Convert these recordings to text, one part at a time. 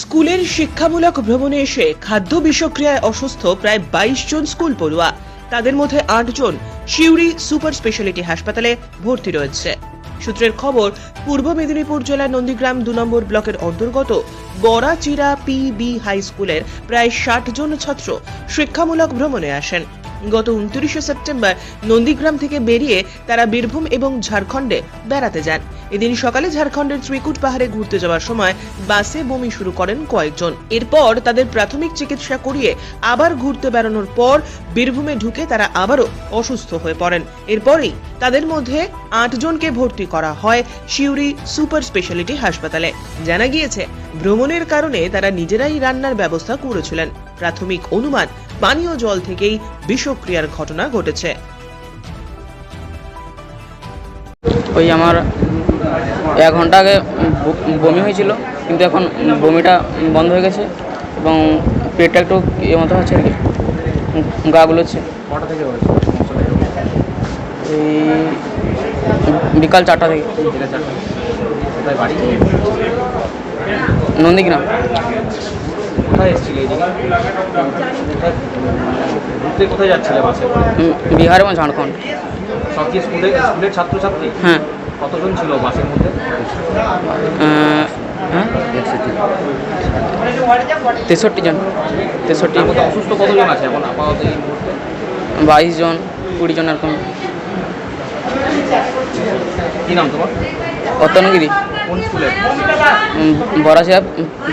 স্কুলের শিক্ষামূলক ভ্রমণে এসে খাদ্য বিষক্রিয়ায় অসুস্থ প্রায় বাইশ জন স্কুল পড়ুয়া। তাদের মধ্যে আট জন শিউরি সুপার স্পেশালিটি হাসপাতালে ভর্তি রয়েছে। সূত্রের খবর, পূর্ব মেদিনীপুর জেলার নন্দীগ্রাম দু নম্বর ব্লকের অন্তর্গত বড়াচিরা পিবি হাই স্কুলের প্রায় ষাট জন ছাত্র শিক্ষামূলক ভ্রমণে আসেন। গত উনত্রিশে সেপ্টেম্বর নন্দীগ্রাম থেকে বেরিয়ে তারা বীরভূম এবং ঝাড়খণ্ডে বেড়াতে যান। এদিন সকালে ঝাড়খণ্ডের ত্রিকুট পাহাড়ে ঘুরতে যাওয়ার সময় বাসে বমি শুরু করেন কয়েকজন। এরপর তাদের প্রাথমিক চিকিৎসা করিয়ে আবার ঘুরতে বেড়ানোর পর বীরভূমে ঢুকে তারা আবারও অসুস্থ হয়ে পড়েন। এরপরেই তাদের মধ্যে আটজনকে ভর্তি করা হয় শিউরি সুপার স্পেশালিটি হাসপাতালে। জানা গিয়েছে, ভ্রমণের কারণে তারা নিজেরাই রান্নার ব্যবস্থা করেছিলেন। প্রাথমিক অনুমান পানীয় জল থেকেই বিষক্রিয়ার ঘটনা ঘটেছে। ওই আমার এক ঘণ্টা আগে ব- বমি হয়েছিল কিন্তু এখন বমিটা বন্ধ হয়ে গেছে এবং পেটটা একটু এ মতো হচ্ছে আর কি গা গুলোচ্ছে। এই বিকাল চারটা থেকে। নন্দীগ্রাম। কোথায় এসেছিলে কোথায় ঘুরতে কোথায় যাচ্ছিলে বাসে? বিহার এবং ঝাড়খণ্ড সব কি স্কুলে স্কুলের ছাত্রছাত্রী? হ্যাঁ। কতজন ছিল বাসের মধ্যে? হ্যাঁ? তেষট্টি জন। তেষট্টি। অসুস্থ কতজন আছে এখন আপাতত বাইশ জন কুড়ি জন এরকম। কী নাম তোমার? অত্যানগিরি কোন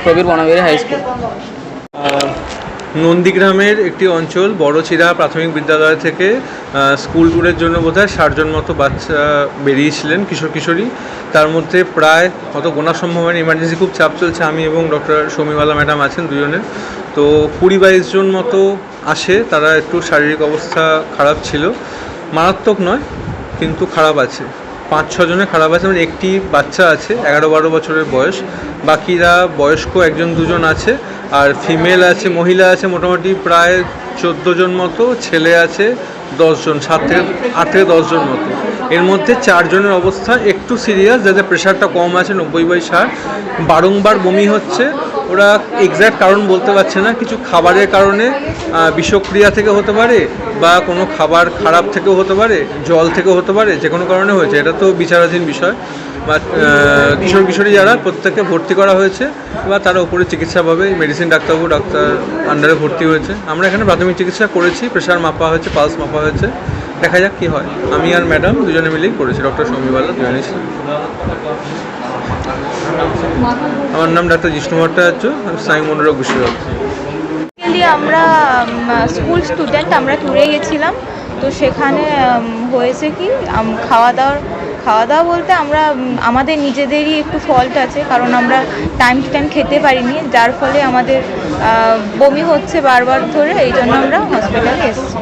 প্রবীর বনবিহারী হাই স্কুল। নন্দীগ্রামের একটি অঞ্চল বড়চিরা প্রাথমিক বিদ্যালয় থেকে স্কুল ট্যুরের জন্য বোধহয় ষাটজন মতো বাচ্চা বেরিয়েছিলেন, কিশোর কিশোরী। তার মধ্যে প্রায় কত গোনা সম্ভব হয়নি ইমার্জেন্সি খুব চাপ চলছে, আমি এবং ডক্টর শমীবালা ম্যাডাম আছেন দুজনের। তো কুড়ি বাইশ জন মতো আসে, তারা একটু শারীরিক অবস্থা খারাপ ছিল। মারাত্মক নয়, কিন্তু খারাপ আছে। পাঁচ ছজনে খারাপ আছে মানে একটি বাচ্চা আছে, এগারো বারো বছরের বয়স। বাকিরা বয়স্ক একজন দুজন আছে। আর ফিমেল আছে, মহিলা আছে মোটামুটি প্রায় চোদ্দ জন মতো, ছেলে আছে দশজন সাত থেকে আট থেকে দশজন মতো। এর মধ্যে চারজনের অবস্থা একটু সিরিয়াস, যাদের প্রেশারটা কম আছে, নব্বই বাই ষাট। বারংবার বমি হচ্ছে, ওরা এক্স্যাক্ট কারণ বলতে পারছে না, কিছু খাবারের কারণে বিষক্রিয়া থেকে হতে পারে বা কোনো খাবার খারাপ থেকেও হতে পারে, জল থেকেও হতে পারে, যে কোনো কারণে হয়েছে, এটা তো বিচারাধীন বিষয়। বা কিশোর কিশোরী যারা প্রত্যেককে ভর্তি করা হয়েছে বা তারা উপরে চিকিৎসা পাবে। মেডিসিন ডাক্তারবাবু, ডাক্তার আন্ডারে ভর্তি হয়েছে। আমরা এখানে প্রাথমিক চিকিৎসা করেছি প্রেশার মাপা হয়েছে পালস মাপা হয়েছে। দেখা যাক কী হয়। আমি আর ম্যাডাম দুজনে মিলেই করেছি ডক্টর সমীবালা ছিলাম। আমার নাম ডাক্তার জিষ্ণু ভট্টাচার্য, আমি স্নায়ু মনোরোগ বিশেষজ্ঞ আমরা স্কুল স্টুডেন্ট আমরা ট্যুরে গেছিলাম। তো সেখানে হয়েছে কি খাওয়া দাওয়ার খাওয়া দাওয়া বলতে আমরা আমাদের নিজেদেরই একটু ফল্ট আছে কারণ আমরা টাইম টু টাইম খেতে পারিনি যার ফলে আমাদের বমি হচ্ছে বারবার ধরে এই জন্য আমরা হসপিটালে এসেছি।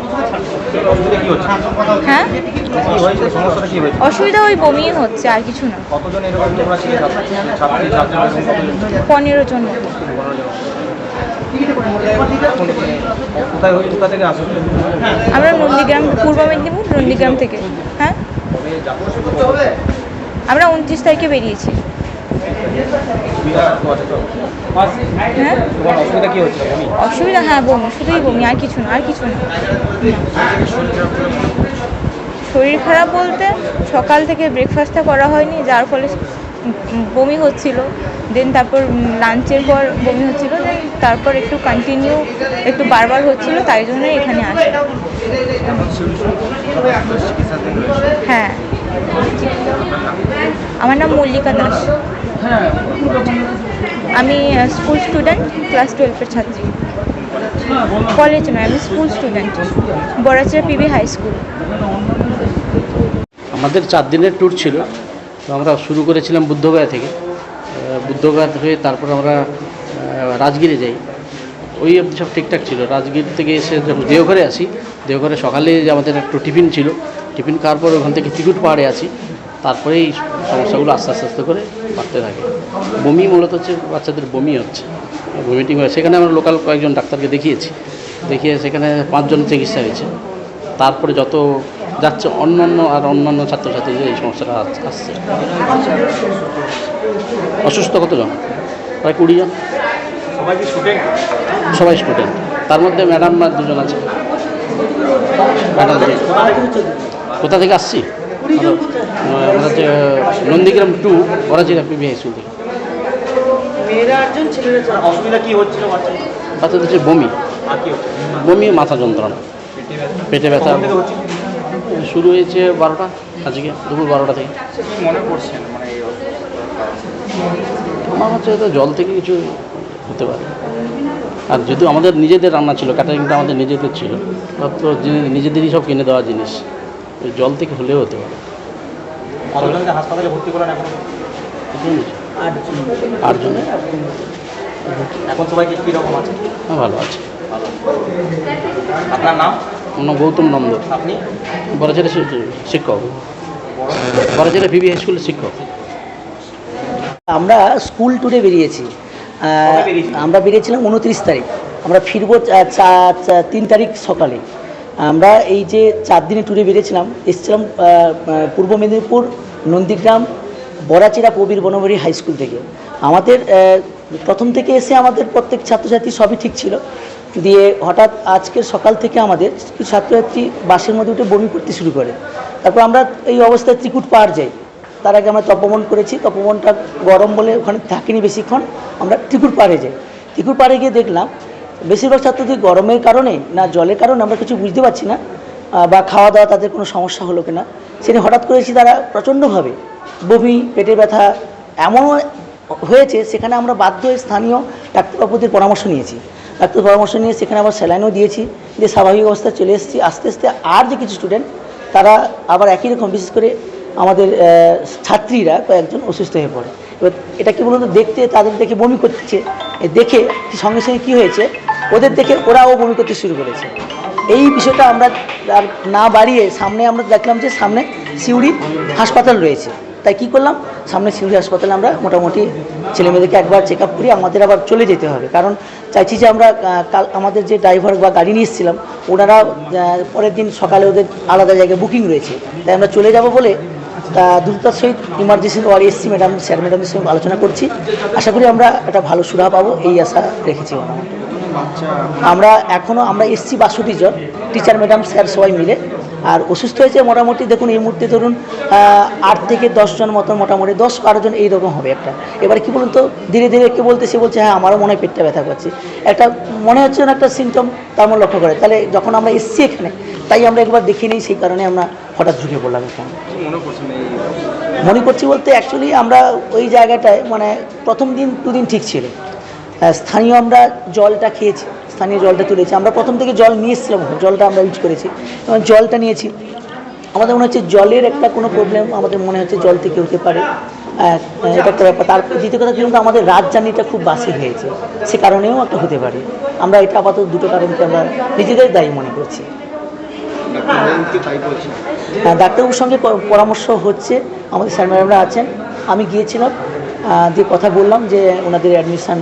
হ্যাঁ? অসুবিধা ওই বমি হচ্ছে আর কিছু না। পনেরো জন আমরা নন্দীগ্রাম পূর্ব মেদিনীপুর নন্দীগ্রাম থেকে। হ্যাঁ? আমরা উনত্রিশ তারিখে বেরিয়েছি। হ্যাঁ? অসুবিধা হ্যাঁ বমি? শুধুই বমি আর কিছু না আর কিছু না। শরীর খারাপ বলতে সকাল থেকে ব্রেকফাস্টটা করা হয়নি যার ফলে বমি হচ্ছিল। দেন তারপর লাঞ্চের পর বমি হচ্ছিল। দেন তারপর একটু কন্টিনিউ একটু বারবার হচ্ছিল, তাই জন্য এখানে আসি। হ্যাঁ। আমার নাম মল্লিকা দাস। আমি স্কুল স্টুডেন্ট ক্লাস টুয়েলভের ছাত্রী। কলেজ নয়, আমি school student Barachira PB high school আমাদের চার দিনের ট্যুর ছিল। তো আমরা শুরু করেছিলাম বুদ্ধগয়া থেকে। বুদ্ধগয়া হয়ে তারপর আমরা রাজগিরে যাই। ওই অবধি সব ঠিকঠাক ছিল। রাজগীর থেকে এসে যখন দেওঘরে আসি, দেওঘরে সকালে যে আমাদের একটু টিফিন ছিল, টিফিন খাওয়ার পর ওখান থেকে ত্রিকুট পাহাড়ে আসি। তারপরে এই সমস্যাগুলো আস্তে আস্তে আস্তে করে বাড়তে থাকে। বমি মূলত হচ্ছে, বাচ্চাদের বমি হচ্ছে। ভমিটিং হয়। সেখানে আমরা লোকাল কয়েকজন ডাক্তারকে দেখিয়েছি। দেখিয়ে সেখানে পাঁচজন চিকিৎসা হয়েছে। তারপরে যত যাচ্ছে অন্যান্য আর অন্যান্য ছাত্রছাত্রীদের এই সমস্যাটা আস- আসছে। অসুস্থ কতজন? প্রায় কুড়ি জন। সবাই স্টুডেন্ট। তার মধ্যে ম্যাডাম দুজন আছে। কোথা থেকে আসছি? Nandigram to Barachira PB high school থেকে। বাচ্চাদের বমি। বমি মাথা যন্ত্রণা। পেটে ব্যথা। শুরু হয়েছে বারোটা আজকে দুপুর বারোটা থেকে। মনে করছেন মানে আমার হচ্ছে হয়তো জল থেকে কিছু হতে পারে। আর যেহেতু আমাদের নিজেদের রান্না ছিল ক্যাটারিংটা আমাদের নিজেদের ছিল তো নিজেদেরই সব কিনে দেওয়া জিনিস জল থেকে হলেও হতে পারে। হাসপাতালে ভর্তি করলেন এখন? আটজন এখন সবাই কি কীরকম আছে? হ্যাঁ ভালো আছে। আপনার নাম? অন্য গৌতম নন্দ আপনি? শিক্ষক। বড়জেরা ভিভি হাই স্কুলের শিক্ষক। আমরা স্কুল ট্যুরে বেরিয়েছি? আমরা বেরিয়েছিলাম উনত্রিশ তারিখ। আমরা ফিরবো তিন তারিখ সকালে। আমরা এই যে চার দিনে ট্যুরে বেরিয়েছিলাম এসেছিলাম পূর্ব মেদিনীপুর নন্দীগ্রাম বড়াচিরা প্রবীর বনবরী হাই স্কুল থেকে। আমাদের প্রথম থেকে এসে আমাদের প্রত্যেক ছাত্রছাত্রী সবই ঠিক ছিল। দিয়ে হঠাৎ আজকে সকাল থেকে আমাদের ছাত্রছাত্রী বাসের মধ্যে উঠে বমি করতে শুরু করে। তারপর আমরা এই অবস্থায় ত্রিকুট পাহাড় যাই। তার আগে আমরা তপবন করেছি। তপবনটা গরম বলে ওখানে থাকিনি বেশিক্ষণ। আমরা ত্রিকুট পাড়ে যাই। ত্রিকুট পাড়ে গিয়ে দেখলাম, বেশিরভাগ ছাত্রদের গরমের কারণে না জলের কারণে আমরা কিছু বুঝতে পারছি না বা খাওয়া দাওয়া তাদের কোনো সমস্যা হলো কিনা। সেটা হঠাৎ করেছি তারা প্রচণ্ডভাবে বমি, পেটের ব্যথা এমন হয়েছে, সেখানে আমরা বাধ্য হয়ে স্থানীয় ডাক্তারবাবুদের পরামর্শ নিয়েছি। ডাক্তার পরামর্শ নিয়ে সেখানে আবার স্যালাইনও দিয়েছি, দিয়ে স্বাভাবিক অবস্থায় চলে এসেছি। আস্তে আস্তে আর যে কিছু স্টুডেন্ট তারা আবার একই রকম বিশেষ করে আমাদের ছাত্রীরা কয়েকজন অসুস্থ হয়ে পড়ে। এবার এটা কি বলুন তো, দেখতে তাদের দেখে বমি করছে? দেখে সঙ্গে সঙ্গে কী হয়েছে? ওদের দেখে ওরাও বমি করতে শুরু করেছে। এই বিষয়টা আমরা না বাড়িয়ে সামনে আমরা দেখলাম যে সামনে সিউড়ি হাসপাতাল রয়েছে। তাই কি করলাম? সামনে সিউড়ি হাসপাতালে আমরা মোটামুটি ছেলেমেয়েদেরকে একবার চেক আপ করি আমাদের আবার চলে যেতে হবে। কারণ চাইছি যে আমরা কাল আমাদের যে ড্রাইভার বা গাড়ি নিয়ে এসেছিলাম, ওনারা পরের দিন সকালে ওদের আলাদা জায়গায় বুকিং রয়েছে। তাই আমরা চলে যাব বলে, তা দ্রুততার সহিত ইমার্জেন্সি ওয়ার্ড এসছি ম্যাডাম, স্যার ম্যাডামের সঙ্গে আলোচনা করছি। আশা করি আমরা একটা ভালো সুরাহা পাবো, এই আশা রেখেছি আমরা। আমরা এখনও আমরা এসছি বাষট্টি জন। টিচার, ম্যাডাম, স্যার সবাই মিলে। আর অসুস্থ হয়েছে মোটামুটি দেখুন এই মুহূর্তে ধরুন আট থেকে দশজন মতন মোটামুটি দশ বারো জন এইরকম হবে একটা। এবার কি বলুন তো ধীরে ধীরে কে বলতে সে বলছে হ্যাঁ আমারও মনে হয় পেটটা ব্যথা করছে। একটা মনে হচ্ছে না একটা সিমটম তার মনে লক্ষ্য করে। তাহলে যখন আমরা এসছি এখানে তাই আমরা একবার দেখে নিই সেই কারণে আমরা হঠাৎ ঢুকে পড়লাম এখানে। মনে করছি বলতে অ্যাকচুয়ালি আমরা ওই জায়গাটায় মানে প্রথম দিন দুদিন ঠিক ছিল। স্থানীয় আমরা জলটা খেয়েছি। স্থানীয় জলটা তুলেছি। আমরা প্রথম থেকে জল নিয়ে এসেছিলাম জলটা আমরা ইউজ করেছি। এবং জলটা নিয়েছি। আমাদের মনে হচ্ছে জলের একটা কোনো প্রবলেম আমাদের মনে হচ্ছে জল থেকে হতে পারে। এটা একটা ব্যাপার। তার দ্বিতীয় কথা কিন্তু আমাদের রাজধানীটা খুব বাসি হয়েছে। সে কারণেও একটা হতে পারে। আমরা এটা আপাতত দুটো কারণকে আমরা নিজেদের দায়ী মনে করছি। হ্যাঁ, ডাক্তারবাবুর সঙ্গে পরামর্শ হচ্ছে। আমাদের স্যার ম্যাডামরা আছেন। আমি গিয়েছিলাম দিয়ে কথা বললাম যে ওনাদের অ্যাডমিশান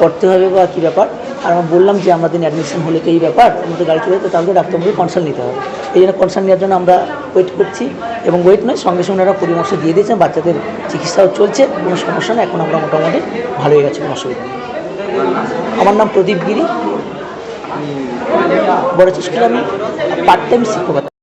করতে হবে বা কী ব্যাপার। আর আমরা বললাম যে আমাদের অ্যাডমিশন হলে তো এই ব্যাপার আমাদের গাড়ি চলে তো তাহলে ডাক্তারবাবুকে কনসাল্ট নিতে হবে। এই জন্য কনসাল্ট নেওয়ার জন্য আমরা ওয়েট করছি এবং ওয়েট নয়, সঙ্গে সঙ্গে ওনারা পরামর্শ দিয়ে দিয়েছেন, বাচ্চাদের চিকিৎসাও চলছে, কোনো সমস্যা নেই এখন আমরা মোটামুটি ভালো হয়ে গেছে, কোনো অসুবিধা নেই। আমার নাম প্রদীপ গিরি বড় চেষ্টা আমি পার্ট টাইম শিক্ষকতা